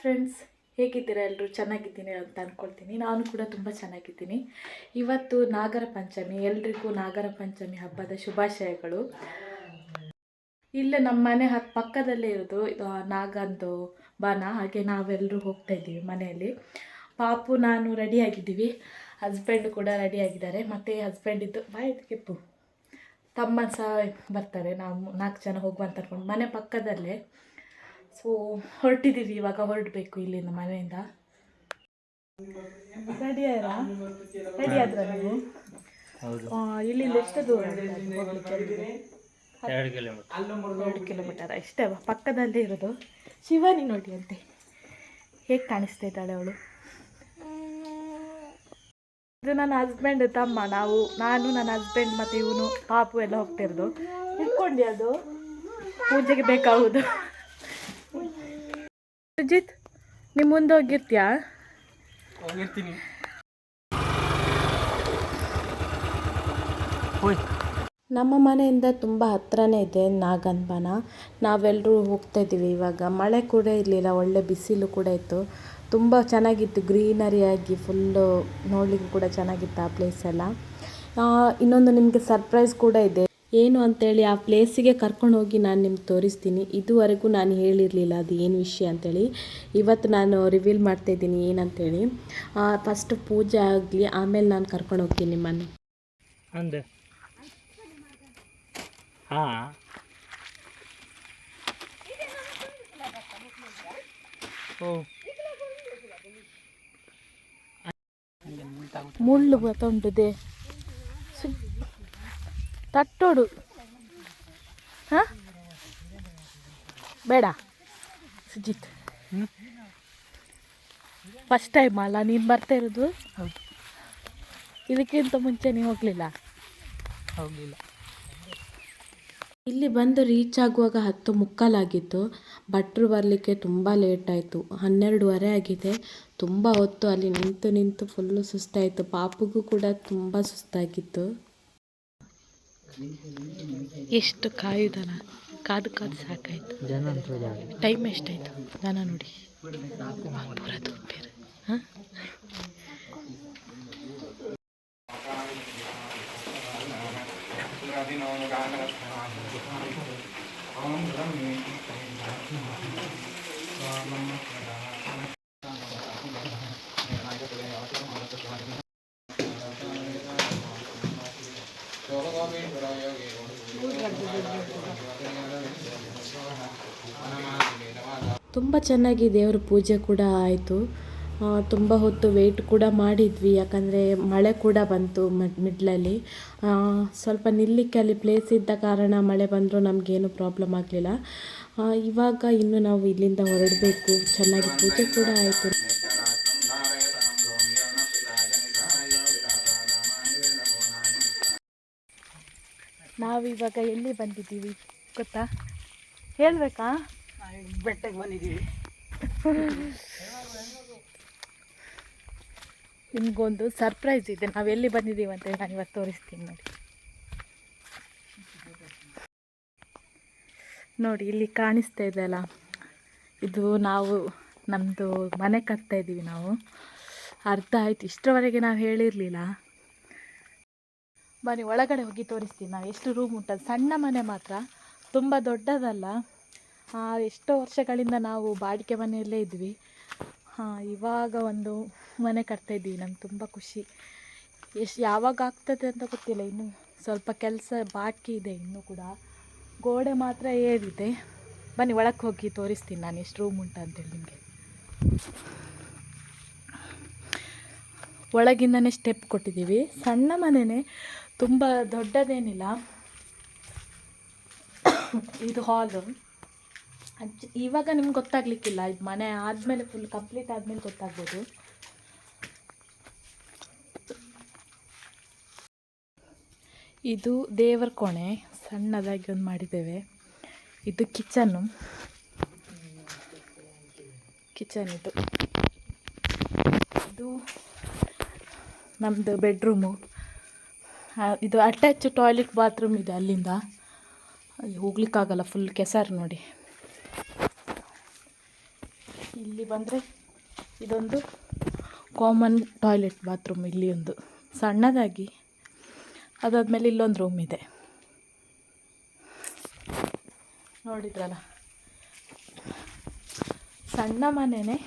Friends ಹೇಗಿದ್ದೀರಾ ಎಲ್ಲರೂ? ಚೆನ್ನಾಗಿದ್ದೀನಿ ಅಂತ ಅಂದ್ಕೊಳ್ತೀನಿ ನಾನು ಕೂಡ ತುಂಬ ಚೆನ್ನಾಗಿದ್ದೀನಿ. ಇವತ್ತು ನಾಗರ ಪಂಚಮಿ, ಎಲ್ರಿಗೂ ನಾಗರ ಪಂಚಮಿ ಹಬ್ಬದ ಶುಭಾಶಯಗಳು. ಇಲ್ಲೇ, ನಮ್ಮ ಮನೆ ಹತ್ತು ಪಕ್ಕದಲ್ಲೇ ಇರೋದು ನಾಗಂದು ಬನ. ಹಾಗೆ ನಾವೆಲ್ಲರೂ ಹೋಗ್ತಾ ಇದ್ದೀವಿ ಮನೆಯಲ್ಲಿ. ಪಾಪು, ನಾನು ರೆಡಿಯಾಗಿದ್ದೀವಿ ಹಸ್ಬೆಂಡ್ ಕೂಡ ರೆಡಿಯಾಗಿದ್ದಾರೆ ಮತ್ತು ಹಸ್ಬೆಂಡಿದ್ದು ಬಾಯ್ ಕೆಪ್ಪು ತಮ್ಮ ಸಹ ಬರ್ತಾರೆ. ನಾವು ನಾಲ್ಕು ಜನ ಹೋಗುವಂತ ಅಂದ್ಕೊಂಡು ಮನೆ ಪಕ್ಕದಲ್ಲೇ. ಸೊ ಹೊರಟಿದ್ದೀವಿ ಇವಾಗ ಹೊರಡಬೇಕು ಇಲ್ಲಿಂದ ಮನೆಯಿಂದ. ರೆಡಿ ಆಯ್ರಾ? ರೆಡಿ ಆದ್ರ ನೀವು? ಇಲ್ಲಿಂದ ಎಷ್ಟು ದೂರ ಎರಡು ಕಿಲೋಮೀಟರ್ ಇಷ್ಟೇ ಪಕ್ಕದಲ್ಲೇ ಇರೋದು. ಶಿವಾನಿ ನೋಡಿ ಅಂತೆ. ಹೇಗೆ ಕಾಣಿಸ್ತಾ ಇದ್ದಾಳೆ ಅವಳು? ಇದು ನನ್ನ ಹಸ್ಬೆಂಡ್ ತಮ್ಮ ನಾವು ನಾನು ನನ್ನ ಹಸ್ಬೆಂಡ್ ಮತ್ತು ಇವನು ಪಾಪು ಎಲ್ಲ ಹೋಗ್ತಿರೋದು ಇಟ್ಕೊಂಡಿ ಅದು? ಪೂಜೆಗೆ ಬೇಕಾಗುವುದು. ಸುಜಿತ್ ನಿಮ್ಮ ಮುಂದೆ ಹೋಗಿರ್ತೀಯಾ? ಹೋಗಿರ್ತೀನಿ. ನಮ್ಮ ಮನೆಯಿಂದ ತುಂಬ ಹತ್ರನೇ ಇದೆ ನಾಗನ್ಬನ. ನಾವೆಲ್ಲರೂ ಹೋಗ್ತಾ ಇದ್ದೀವಿ ಇವಾಗ. ಮಳೆ ಕೂಡ ಇರಲಿಲ್ಲ ಒಳ್ಳೆ ಬಿಸಿಲು ಕೂಡ ಇತ್ತು. ತುಂಬ ಚೆನ್ನಾಗಿತ್ತು ಗ್ರೀನರಿ ಆಗಿ ಫುಲ್ಲು ನೋಡಲಿಕ್ಕೆ ಕೂಡ ಚೆನ್ನಾಗಿತ್ತು ಆ ಪ್ಲೇಸ್ ಎಲ್ಲ. ಆ, ಇನ್ನೊಂದು ನಿಮಗೆ ಸರ್ಪ್ರೈಸ್ ಕೂಡ ಇದೆ. ಏನು ಅಂತೇಳಿ ಆ ಪ್ಲೇಸಿಗೆ ಕರ್ಕೊಂಡು ಹೋಗಿ ನಾನು ನಿಮ್ಗೆ ತೋರಿಸ್ತೀನಿ. ಇದುವರೆಗೂ ನಾನು ಹೇಳಿರಲಿಲ್ಲ ಅದು ಏನು ವಿಷಯ ಅಂತೇಳಿ. ಇವತ್ತು ನಾನು ರಿವೀಲ್ ಮಾಡ್ತಾ ಇದ್ದೀನಿ ಏನಂತೇಳಿ ಫಸ್ಟ್ ಪೂಜೆ ಆಗಲಿ ಆಮೇಲೆ ನಾನು ಕರ್ಕೊಂಡು ಹೋಗ್ತೀನಿ ನಿಮ್ಮನ್ನು. ಅಂದೆ. ಹಾಂ. ಓ. ಮುಳ್ಳು ಬತ್ತುಂಟುದೆ ತಟ್ಟೋಡು. ಹಾಂ? ಬೇಡ. ಸುಜಿತ್. ಫಸ್ಟ್ ಟೈಮ್ ಅಲ್ಲ ನೀನು ಬರ್ತಾ ಇರೋದು? ಹೌದು. ಇದಕ್ಕಿಂತ ಮುಂಚೆ ನೀವು ಹೋಗಲಿಲ್ಲ? ಹೋಗಲಿಲ್ಲ. ಇಲ್ಲಿ ಬಂದು ರೀಚ್ ಆಗುವಾಗ ಹತ್ತು ಮುಕ್ಕಾಲಾಗಿತ್ತು. ಭಟ್ರು ಬರಲಿಕ್ಕೆ ತುಂಬ ಲೇಟ್ ಆಯಿತು. ಹನ್ನೆರಡುವರೆ ಆಗಿದೆ. ತುಂಬ ಹೊತ್ತು ಅಲ್ಲಿ ನಿಂತು ನಿಂತು ಫುಲ್ಲು ಸುಸ್ತಾಯಿತು. ಪಾಪುಗೂ ಕೂಡ ತುಂಬ ಸುಸ್ತಾಗಿತ್ತು. ಎಷ್ಟು ಕಾಯುದನ? ಕಾದು ಕಾದು ಸಾಕಾಯಿತು. ಟೈಮ್ ಎಷ್ಟಾಯಿತು? ದನ ನೋಡಿ. ಪೂರ ತುಪ್ಪೇರು ಹಾಂ? ತುಂಬ ಚೆನ್ನಾಗಿ ದೇವ್ರ ಪೂಜೆ ಕೂಡ ಆಯಿತು. ತುಂಬ ಹೊತ್ತು ವೆಯ್ಟ್ ಕೂಡ ಮಾಡಿದ್ವಿ, ಯಾಕಂದರೆ ಮಳೆ ಕೂಡ ಬಂತು ಮಿಡ್ಲಲ್ಲಿ ಸ್ವಲ್ಪ ನಿಲ್ಲಿಕ್ಕೆ ಅಲ್ಲಿ ಪ್ಲೇಸ್ ಇದ್ದ ಕಾರಣ ಮಳೆ ಬಂದರೂ ನಮಗೇನು ಪ್ರಾಬ್ಲಮ್ ಆಗಲಿಲ್ಲ. ಇವಾಗ ಇನ್ನು ನಾವು ಇಲ್ಲಿಂದ ಹೊರಡಬೇಕು. ಚೆನ್ನಾಗಿ ಪೂಜೆ ಕೂಡ ಆಯಿತು. ನಾವಿವಾಗ ಎಲ್ಲಿ ಬಂದಿದ್ದೀವಿ ಗೊತ್ತಾ? ಹೇಳಬೇಕಾ? ಬೆಟ್ಟಕ್ಕೆ ಬಂದಿದ್ದೀವಿ. ನಿಮಗೊಂದು ಸರ್ಪ್ರೈಸ್ ಇದೆ. ನಾವು ಎಲ್ಲಿ ಬಂದಿದ್ದೀವಿ ಅಂತ ನಾನು ಇವತ್ತು ತೋರಿಸ್ತೀನಿ ನೋಡಿ. ನೋಡಿ ಇಲ್ಲಿ ಕಾಣಿಸ್ತಾ ಇದೆ ಅಲ್ಲ? ಇದು ನಾವು ನಮ್ಮದು ಮನೆ ಕಟ್ತಾ ಇದ್ದೀವಿ ನಾವು. ಅರ್ಧ ಆಯ್ತು. ಇಷ್ಟರವರೆಗೆ ನಾವು ಹೇಳಿರಲಿಲ್ಲ. ಬನ್ನಿ, ಒಳಗಡೆ ಹೋಗಿ ತೋರಿಸ್ತೀನಿ ನಾವು. ಎಷ್ಟು ರೂಮ್ ಉಂಟು ಸಣ್ಣ ಮನೆ ಮಾತ್ರ. ತುಂಬ ದೊಡ್ಡದಲ್ಲ. ಎಷ್ಟೋ ವರ್ಷಗಳಿಂದ ನಾವು ಬಾಡಿಗೆ ಮನೆಯಲ್ಲೇ ಇದ್ವಿ. ಹಾಂ, ಇವಾಗ ಒಂದು ಮನೆ ಕಟ್ತಾ ಇದ್ದೀವಿ. ನಂಗೆ ತುಂಬ ಖುಷಿ. ಎಷ್ಟು, ಯಾವಾಗ ಆಗ್ತದೆ ಅಂತ ಗೊತ್ತಿಲ್ಲ. ಇನ್ನು ಸ್ವಲ್ಪ ಕೆಲಸ ಬಾಕಿ ಇದೆ ಇನ್ನೂ ಕೂಡ. ಗೋಡೆ ಮಾತ್ರ ಏರಿದೆ. ಬನ್ನಿ ಒಳಕ್ಕೆ ಹೋಗಿ ತೋರಿಸ್ತೀನಿ ನಾನು ಎಷ್ಟು ರೂಮ್ ಉಂಟು ಅಂತೇಳಿ ನಿಮಗೆ. ಒಳಗಿಂದನೇ ಸ್ಟೆಪ್ ಕೊಟ್ಟಿದ್ದೀವಿ. ಸಣ್ಣ ಮನೆಯೇ ತುಂಬ ದೊಡ್ಡದೇನಿಲ್ಲ. ಇದು ಹಾಲು ಇವಾಗ ನಿಮ್ಗೆ ಗೊತ್ತಾಗ್ಲಿಕ್ಕಿಲ್ಲ, ಇದು ಮನೆ ಆದಮೇಲೆ ಫುಲ್ ಕಂಪ್ಲೀಟ್ ಆದಮೇಲೆ ಗೊತ್ತಾಗ್ಬೋದು. ಇದು ದೇವರ ಕೋಣೆ, ಸಣ್ಣದಾಗಿ ಒಂದು ಮಾಡಿದ್ದೇವೆ. ಇದು ಕಿಚನ್ನು ಕಿಚನ್ ಇದು. ಇದು ನಮ್ಮದು ಬೆಡ್ರೂಮು ಇದು ಅಟ್ಯಾಚ್ ಟಾಯ್ಲೆಟ್ ಬಾತ್ರೂಮ್ ಇದೆ ಅಲ್ಲಿಂದ. ಅಲ್ಲಿ ಹೋಗ್ಲಿಕ್ಕಾಗಲ್ಲ ಫುಲ್ ಕೆಸರು ನೋಡಿ. ಇಲ್ಲಿ ಬಂದರೆ ಇದೊಂದು ಕಾಮನ್ ಟಾಯ್ಲೆಟ್ ಬಾತ್ರೂಮ್ ಇಲ್ಲಿ ಒಂದು. ಸಣ್ಣದಾಗಿ. ಅದಾದಮೇಲೆ ಇಲ್ಲೊಂದು ರೂಮ್ ಇದೆ. ನೋಡಿದ್ರಲ್ಲ? ಸಣ್ಣ ಮನೆಯೇ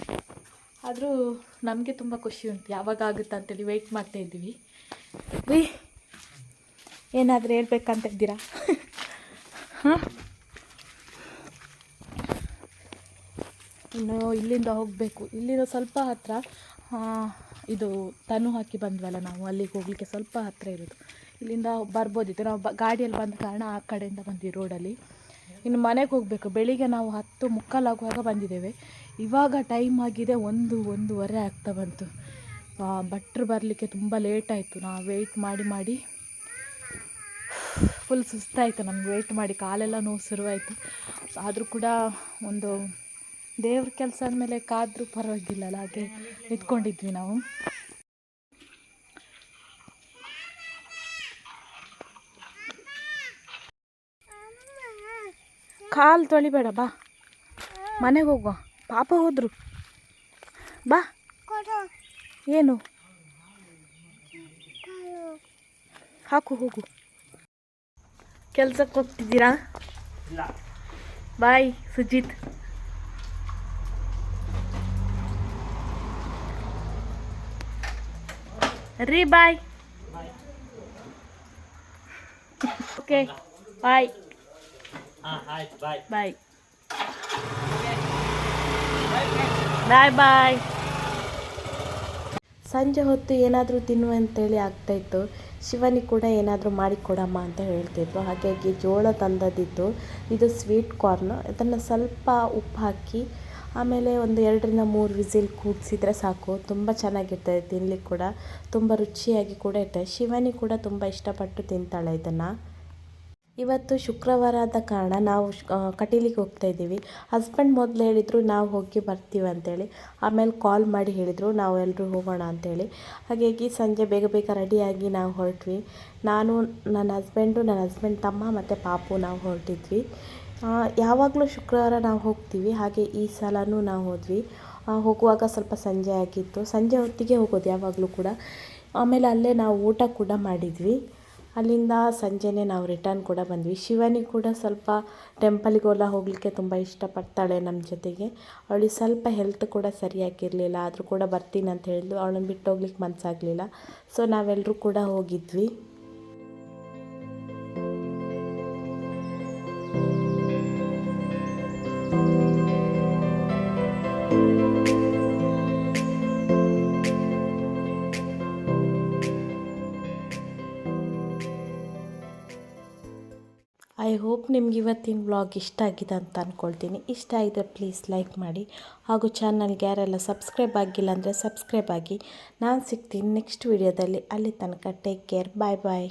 ಆದರೂ ನಮಗೆ ತುಂಬ ಖುಷಿ ಉಂಟು. ಯಾವಾಗ ಆಗುತ್ತೆ ಅಂತೇಳಿ ವೆಯ್ಟ್ ಮಾಡ್ತಾ ಇದ್ದೀವಿ. ರೀ ಏನಾದರೂ ಹೇಳ್ಬೇಕಂತ ಇದ್ದೀರಾ? ಹಾಂ? ಇನ್ನು ಇಲ್ಲಿಂದ ಹೋಗಬೇಕು. ಇಲ್ಲಿರೋ ಸ್ವಲ್ಪ ಹತ್ತಿರ ಇದು ತನು ಹಾಕಿ ಬಂದ್ವಲ್ಲ ನಾವು ಅಲ್ಲಿಗೆ ಹೋಗಲಿಕ್ಕೆ ಸ್ವಲ್ಪ ಹತ್ತಿರ ಇರೋದು. ಇಲ್ಲಿಂದ ಬರ್ಬೋದಿತ್ತು. ನಾವು ಬ ಗಾಡಿಯಲ್ಲಿ ಬಂದ ಕಾರಣ ಆ ಕಡೆಯಿಂದ ಬಂದ್ವಿ ರೋಡಲ್ಲಿ. ಇನ್ನು ಮನೆಗೆ ಹೋಗಬೇಕು. ಬೆಳಿಗ್ಗೆ ನಾವು ಹತ್ತು ಮುಕ್ಕಾಲಾಗುವಾಗ ಬಂದಿದ್ದೇವೆ. ಇವಾಗ ಟೈಮ್ ಆಗಿದೆ ಒಂದು ಒಂದೂವರೆ ಆಗ್ತಾ ಬಂತು. ಭಟ್ರು ಬರಲಿಕ್ಕೆ ತುಂಬ ಲೇಟ್ ಆಯಿತು. ನಾವು ವೆಯ್ಟ್ ಮಾಡಿ ಮಾಡಿ ಫುಲ್ ಸುಸ್ತಾಯಿತು, ನಮ್ಗೆ ವೆಯ್ಟ್ ಮಾಡಿ ಕಾಲೆಲ್ಲ ನೋವು ಶುರುವಾಯಿತು. ಆದರೂ ಕೂಡ ಒಂದು ದೇವ್ರ ಕೆಲಸ ಅಂದಮೇಲೆ ಕಾದರೂ ಪರವಾಗಿಲ್ಲಲ್ಲ, ಹಾಗೆ ನಿಂತ್ಕೊಂಡಿದ್ವಿ ನಾವು. ಕಾಲು ತೊಳಿಬೇಡ, ಬಾ. ಮನೆಗೆ ಹೋಗುವ. ಪಾಪ ಹೋದರು. ಬಾ. ಏನು? ಹಾಕು, ಹೋಗು. ಕೆಲ್ಸಕ್ಕೆ ಹೋಗ್ತಿದ್ದೀರಾ? ಇಲ್ಲ. ಬಾಯ್ ಸುಜಿತ್. ರೀ ಬಾಯ್. Okay bye. ಬಾಯ್. ಬಾಯ್. ಬಾಯ್ ಸಂಜೆ ಹೊತ್ತು ಏನಾದರೂ ತಿನ್ನು ಅಂತೇಳಿ ಆಗ್ತಾಯಿತ್ತು ಶಿವನಿಗೆ ಕೂಡ ಏನಾದರೂ ಮಾಡಿಕೊಡಮ್ಮ ಅಂತ ಹೇಳ್ತಿದ್ರು. ಹಾಗಾಗಿ ಜೋಳ ತಂದದ್ದಿತ್ತು ಇದು ಸ್ವೀಟ್ ಕಾರ್ನ್ ಇದನ್ನು ಸ್ವಲ್ಪ ಉಪ್ಪು ಹಾಕಿ ಆಮೇಲೆ ಒಂದು ಎರಡರಿಂದ ಮೂರು ವಿಸಿಲ್ ಕೂಗಿಸಿದ್ರೆ ಸಾಕು. ತುಂಬ ಚೆನ್ನಾಗಿರ್ತದೆ ತಿನ್ನಲಿಕ್ಕೆ ಕೂಡ. ತುಂಬ ರುಚಿಯಾಗಿ ಕೂಡ ಇರ್ತದೆ ಶಿವನಿ ಕೂಡ ತುಂಬ ಇಷ್ಟಪಟ್ಟು ತಿಂತಾಳೆ ಇದನ್ನು. ಇವತ್ತು ಶುಕ್ರವಾರ ಆದ ಕಾರಣ ನಾವು ಕಟೀಲಿಗೆ ಹೋಗ್ತಾ ಇದ್ದೀವಿ. ಹಸ್ಬೆಂಡ್ ಮೊದಲು ಹೇಳಿದರು, ನಾವು ಹೋಗಿ ಬರ್ತೀವಿ ಅಂತೇಳಿ. ಆಮೇಲೆ ಕಾಲ್ ಮಾಡಿ ಹೇಳಿದರು, ನಾವು ಎಲ್ಲರೂ ಹೋಗೋಣ ಅಂತೇಳಿ. ಹಾಗಾಗಿ ಸಂಜೆ ಬೇಗ ಬೇಗ ರೆಡಿಯಾಗಿ ನಾವು ಹೊರಟ್ವಿ. ನಾನು, ನನ್ನ ಹಸ್ಬೆಂಡು ನನ್ನ ಹಸ್ಬೆಂಡ್ ತಮ್ಮ ಮತ್ತು ಪಾಪು ನಾವು ಹೊರಟಿದ್ವಿ. ಯಾವಾಗಲೂ ಶುಕ್ರವಾರ ನಾವು ಹೋಗ್ತೀವಿ. ಹಾಗೆ ಈ ಸಲನೂ ನಾವು ಹೋದ್ವಿ. ಹೋಗುವಾಗ ಸ್ವಲ್ಪ ಸಂಜೆ ಆಗಿತ್ತು. ಸಂಜೆ ಹೊತ್ತಿಗೆ ಹೋಗೋದು ಯಾವಾಗಲೂ ಕೂಡ. ಆಮೇಲೆ ಅಲ್ಲೇ ನಾವು ಊಟ ಕೂಡ ಮಾಡಿದ್ವಿ. ಅಲ್ಲಿಂದ ಸಂಜೆನೇ ನಾವು ರಿಟರ್ನ್ ಕೂಡ ಬಂದ್ವಿ. ಶಿವನಿ ಕೂಡ ಸ್ವಲ್ಪ ಟೆಂಪಲ್ಗೆಲ್ಲ ಹೋಗಲಿಕ್ಕೆ ತುಂಬ ಇಷ್ಟಪಡ್ತಾಳೆ ನಮ್ಮ ಜೊತೆಗೆ. ಅವಳಿಗೆ ಸ್ವಲ್ಪ ಹೆಲ್ತ್ ಕೂಡ ಸರಿಯಾಗಿರಲಿಲ್ಲ, ಆದರೂ ಕೂಡ ಬರ್ತೀನಿ ಅಂತ ಹೇಳಿದ್ಲು. ಅವಳನ್ನು ಬಿಟ್ಟು ಹೋಗ್ಲಿಕ್ಕೆ ಮನಸ್ಸಾಗಲಿಲ್ಲ ಸೊ ನಾವೆಲ್ಲರೂ ಕೂಡ ಹೋಗಿದ್ವಿ. ಐ ಹೋಪ್ ನಿಮ್ಗೆ ಇವತ್ತಿನ ವ್ಲಾಗ್ ಇಷ್ಟ ಆಗಿದೆ ಅಂತ ಅಂದ್ಕೊಳ್ತೀನಿ ಇಷ್ಟ ಆಗಿದೆ ಪ್ಲೀಸ್ ಲೈಕ್ ಮಾಡಿ. ಹಾಗೂ ಚಾನಲ್ಗೆ ಯಾರೆಲ್ಲ ಸಬ್ಸ್ಕ್ರೈಬ್ ಆಗಿಲ್ಲ ಅಂದರೆ ಸಬ್ಸ್ಕ್ರೈಬ್ ಆಗಿ. ನಾನು ಸಿಗ್ತೀನಿ ನೆಕ್ಸ್ಟ್ ವಿಡಿಯೋದಲ್ಲಿ ಅಲ್ಲಿ ತನಕ ಟೇಕ್ ಕೇರ್ ಬಾಯ್ ಬಾಯ್